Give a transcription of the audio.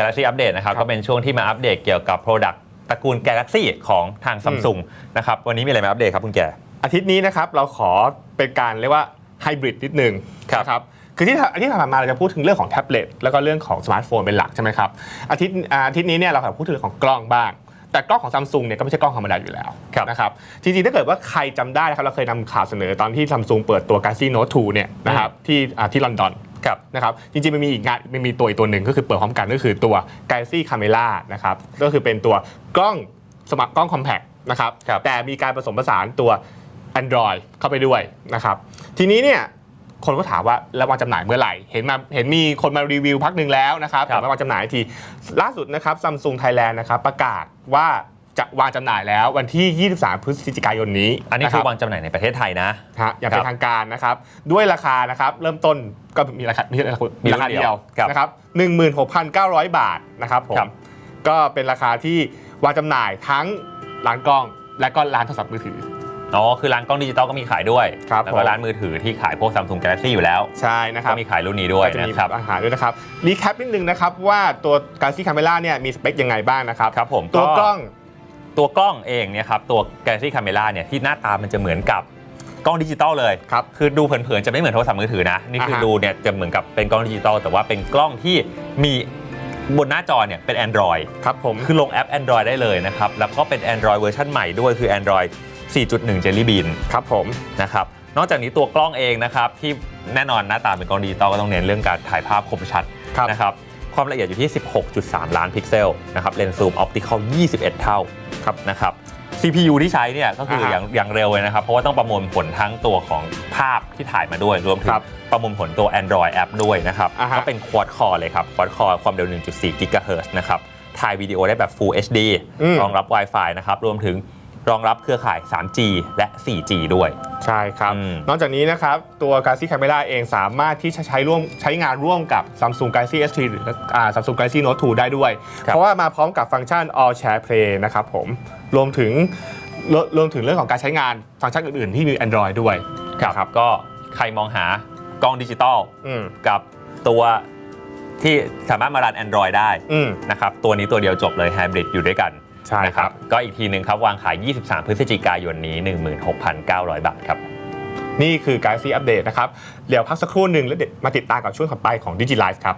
Galaxy Update นะครับครับก็เป็นช่วงที่มาอัปเดตเกี่ยวกับ Product ตระกูล Galaxy ของทาง Samsung นะครับวันนี้มีอะไรมาอัปเดตครับคุณแกอาทิตย์นี้นะครับเราขอเป็นการเรียกว่าไฮบริดนิดนึงครับนะครับคือที่ที่ผ่านมาเราจะพูดถึงเรื่องของแท็บเล็ตแล้วก็เรื่องของสมาร์ทโฟนเป็นหลักใช่ไหมครับอาทิตย์อาทิตย์นี้เนี่ยเราขอพูดถึงเรื่องของกล้องบ้าง แต่กล้องของซัมซุงเนี่ยก็ไม่ใช่กล้องธรรมดาอยู่แล้วครับนะครับจริงๆถ้าเกิดว่าใครจำได้นะครับเราเคยนำข่าวเสนอตอนที่ซัมซุงเปิดตัว Galaxy Note 2เนี่ยนะครับที่อ่าที่ลอนดอน ครับนะครับจริงๆมันมีอีกงานมันมีตัวอีกตัวหนึ่งก็คือเปิดพร้อมกันก็คือตัว Galaxy Camera นะครับก็คือเป็นตัวกล้องสมัครกล้องคอมแพคนะครับครับแต่มีการผสมผสานตัว Android เข้าไปด้วยนะครับทีนี้เนี่ยคนก็ถามว่าแล้ววางจำหน่ายเมื่อไหร่ เห็นมาเห็นมีคนมารีวิวพักหนึ่งแล้วนะครับครับ แต่ไม่วางจำหน่ายทีล่าสุดนะครับซัมซุงไทยแลนด์นะครับประกาศว่า จะวางจำหน่ายแล้ววันที่ 23 พฤศจิกายนนี้อันนี้ะคืรัอบวางจำหน่ายในประเทศไทยนะ ฮะอย่างเป็ครันบทางการนะครับ ด้วยราคานะครับเริ่มต้นก็มีราคามีราคามีราคารุ่นเดีเดียยววครับนะครับหนึ่งหมื่นหกพันเก้าร้อยบาทนะครับผมครับ ก็เป็นราคาที่วางจำหน่ายทั้งร้านกล้องและก็ร้านโทรศัพท์มือถือ อ๋อคือร้านกล้องดิจิตอลก็มีขายด้วย ครับแล้วก็ผมร้านมือถือที่ขายพวก Samsung Galaxy อยู่แล้ว ใช่นะครัก็บมีขายรุ่นนี้ด้วยก็จะมีนะครับ อาหารด้วยนะครับรีแคปนิดนึงนะครับว่าตัว Galaxy Camera เนี่ยมีสเปคยังไงบ้างนะครับ ครับผมตัวกล้อง ตัวกล้องเองเนี่ยครับตัว Galaxy Camera เนี่ยที่หน้าตามันจะเหมือนกับกล้องดิจิตอลเลยครับคือดูเผินๆจะไม่เหมือนโทรศัพท์มือถือนะนี่คืออ่าฮะ ดูเนี่ยจะเหมือนกับเป็นกล้องดิจิตอลแต่ว่าเป็นกล้องที่มีบนหน้าจอเนี่ยเป็น Android ครับผม คือลงแอป Android ได้เลยนะครับ แล้วก็เป็น Android เวอร์ชันใหม่ด้วยคือ Android 4.1 Jelly Bean ครับผม นะครับ นอกจากนี้ตัวกล้องเองนะครับ ที่แน่นอนหน้าตาเป็นกล้องดิจิตอลก็ต้องเน้นเรื่องการถ่ายภาพคมชัดครับ นะครับ ความละเอียดอยู่ที่ 16.3 ล้านพิกเซลนะครับเลนส์ซูมออปติคอล21 เท่า ครับนะครับ CPU ที่ใช้เนี่ยก็คืออาฮะอย่างอย่างเร็วเลยนะครับ เพราะว่าต้องประมวลผลทั้งตัวของภาพที่ถ่ายมาด้วย รวมถึงครับประมวลผลตัว Android App ด้วยนะครับ อ่าฮะ ก็เป็น Quad Core เลยครับ Quad Core ความเร็ว 1.4 GHz นะครับ ถ่ายวิดีโอได้แบบ Full HD อืมรองรับ Wi-Fi นะครับ รวมถึง รองรับเครือข่าย 3G และ 4G ด้วย ใช่ครับ อืมนอกจากนี้นะครับ ตัว Galaxy Camera เองสามารถที่จะใช้ร่วมใช้งานร่วมกับ Samsung Galaxy S3 หรืออ่า Samsung Galaxy Note 2 ได้ด้วย ครับ เพราะว่ามาพร้อมกับฟังก์ชัน All Share Play นะครับผม รวมถึงรวรวมถึงเรื่องของการใช้งานฟังก์ชันอื่น ๆ ที่มี Android ด้วยครับ ก็ใครมองหากล้องดิจิตอลอืมกับตัวที่สามารถมารัน Android ได้อืมนะครับ ตัวนี้ตัวเดียวจบเลยไฮบริดอยู่ด้วยกัน ใช่นะคครัรับบก็อีกทีหนึ่งครับ วางขาย 23 พฤศจิกายนนี้ 16,900 บาทครับ นี่คือ Galaxy Update นะครับ เดี๋ยวพักสักครู่หนึ่งแล้วเดี๋ยวมาติดตามกับช่วงถัดไปของ Digilife ครับ